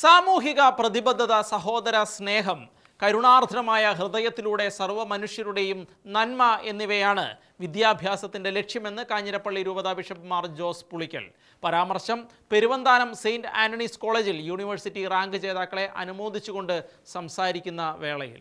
സാമൂഹിക പ്രതിബദ്ധത സഹോദര സ്നേഹം കരുണാർദ്രമായ ഹൃദയത്തിലൂടെ സർവ മനുഷ്യരുടെയും നന്മ എന്നിവയാണ് വിദ്യാഭ്യാസത്തിന്റെ ലക്ഷ്യമെന്ന് കാഞ്ഞിരപ്പള്ളി രൂപത ബിഷപ്പ് മാർ ജോസ് പുളിക്കൽ. പരാമർശം പെരുവന്താനം സെയിന്റ് ആന്റണീസ് കോളേജിൽ യൂണിവേഴ്സിറ്റി റാങ്ക് ജേതാക്കളെ അനുമോദിച്ചുകൊണ്ട് സംസാരിക്കുന്ന വേളയിൽ.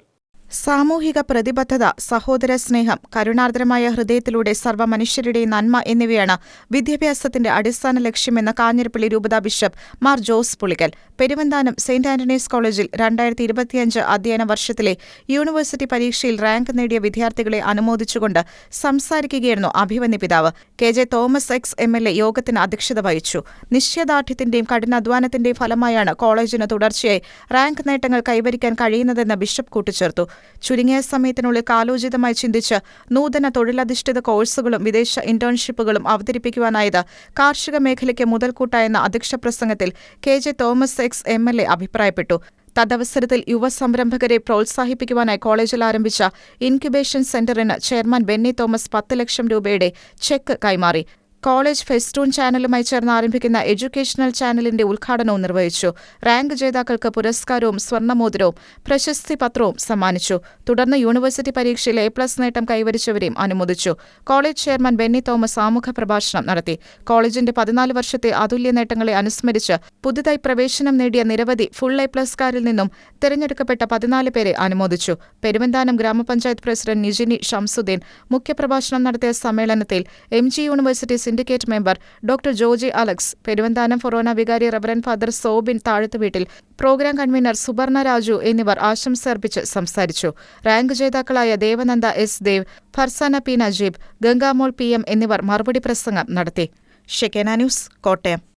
സാമൂഹിക പ്രതിബദ്ധത സഹോദര സ്നേഹം കരുണാർദ്രമായ ഹൃദയത്തിലൂടെ സർവ മനുഷ്യരുടെ നന്മ എന്നിവയാണ് വിദ്യാഭ്യാസത്തിന്റെ അടിസ്ഥാന ലക്ഷ്യമെന്ന് കാഞ്ഞിരപ്പള്ളി രൂപതാ bishop Mar Jose Pulickal. Peruvanthanam Saint Antony's കോളേജിൽ രണ്ടായിരത്തി ഇരുപത്തിയഞ്ച് അധ്യയന വർഷത്തിലെ യൂണിവേഴ്സിറ്റി പരീക്ഷയിൽ റാങ്ക് നേടിയ വിദ്യാർത്ഥികളെ അനുമോദിച്ചുകൊണ്ട് സംസാരിക്കുകയായിരുന്നു അഭിമന്യ പിതാവ്. K J Thomas ex M L A യോഗത്തിന് അധ്യക്ഷത വഹിച്ചു. നിശ്ചയദാർഢ്യത്തിന്റെയും കഠിനാധ്വാനത്തിന്റെയും ഫലമായാണ് കോളേജിന് തുടർച്ചയായി റാങ്ക് നേട്ടങ്ങൾ കൈവരിക്കാൻ കഴിയുന്നതെന്ന് ബിഷപ്പ് കൂട്ടിച്ചേർത്തു. ചുരുങ്ങിയ സമയത്തിനുള്ളിൽ കാലോചിതമായി ചിന്തിച്ച് നൂതന തൊഴിലധിഷ്ഠിത കോഴ്സുകളും വിദേശ ഇന്റേൺഷിപ്പുകളും അവതരിപ്പിക്കുവാനായത് കാർഷിക മേഖലയ്ക്ക് മുതൽക്കൂട്ടായെന്ന അധ്യക്ഷ പ്രസംഗത്തിൽ K J Thomas ex M L A അഭിപ്രായപ്പെട്ടു. തദവസരത്തിൽ യുവ സംരംഭകരെ പ്രോത്സാഹിപ്പിക്കുവാനായി കോളേജിൽ ആരംഭിച്ച ഇൻക്യുബേഷൻ സെന്ററിന് ചെയർമാൻ ബെന്നി തോമസ് പത്ത് ലക്ഷം രൂപയുടെ ചെക്ക് കൈമാറി. കോളേജ് ഫെസ്റ്റൂൺ ചാനലുമായി ചേർന്ന് ആരംഭിക്കുന്ന എഡ്യൂക്കേഷണൽ ചാനലിന്റെ ഉദ്ഘാടനവും നിർവഹിച്ചു. റാങ്ക് ജേതാക്കൾക്ക് പുരസ്കാരവും സ്വർണമോതിരവും പ്രശസ്തി പത്രവും സമ്മാനിച്ചു. തുടർന്ന് യൂണിവേഴ്സിറ്റി പരീക്ഷയിൽ എ പ്ലസ് നേട്ടം കൈവരിച്ചവരെയും അനുമോദിച്ചു. കോളേജ് ചെയർമാൻ ബെന്നി തോമസ് ആമുഖ പ്രഭാഷണം നടത്തി. കോളേജിന്റെ പതിനാല് വർഷത്തെ അതുല്യ നേട്ടങ്ങളെ അനുസ്മരിച്ച് പുതുതായി പ്രവേശനം നേടിയ നിരവധി ഫുൾ എ പ്ലസ്കാരിൽ നിന്നും തിരഞ്ഞെടുക്കപ്പെട്ട പതിനാല് പേരെ അനുമോദിച്ചു. പെരുവന്താനം ഗ്രാമപഞ്ചായത്ത് പ്രസിഡന്റ് നിജിനി ഷംസുദ്ദീൻ മുഖ്യപ്രഭാഷണം നടത്തിയ സമ്മേളനത്തിൽ M G university syndicate member doctor Joji Alex Peruvanthanam forane വികാരി reverend father Sobin Thazhathuveettil programme convener Suberna Raju എന്നിവർ ആശംസ അർപ്പിച്ച് സംസാരിച്ചു. റാങ്ക് ജേതാക്കളായ Devananda S Dev Farsana P Najeeb Gangamol P M എന്നിവർ മറുപടി പ്രസംഗം നടത്തി. Shekinah news Kottayam.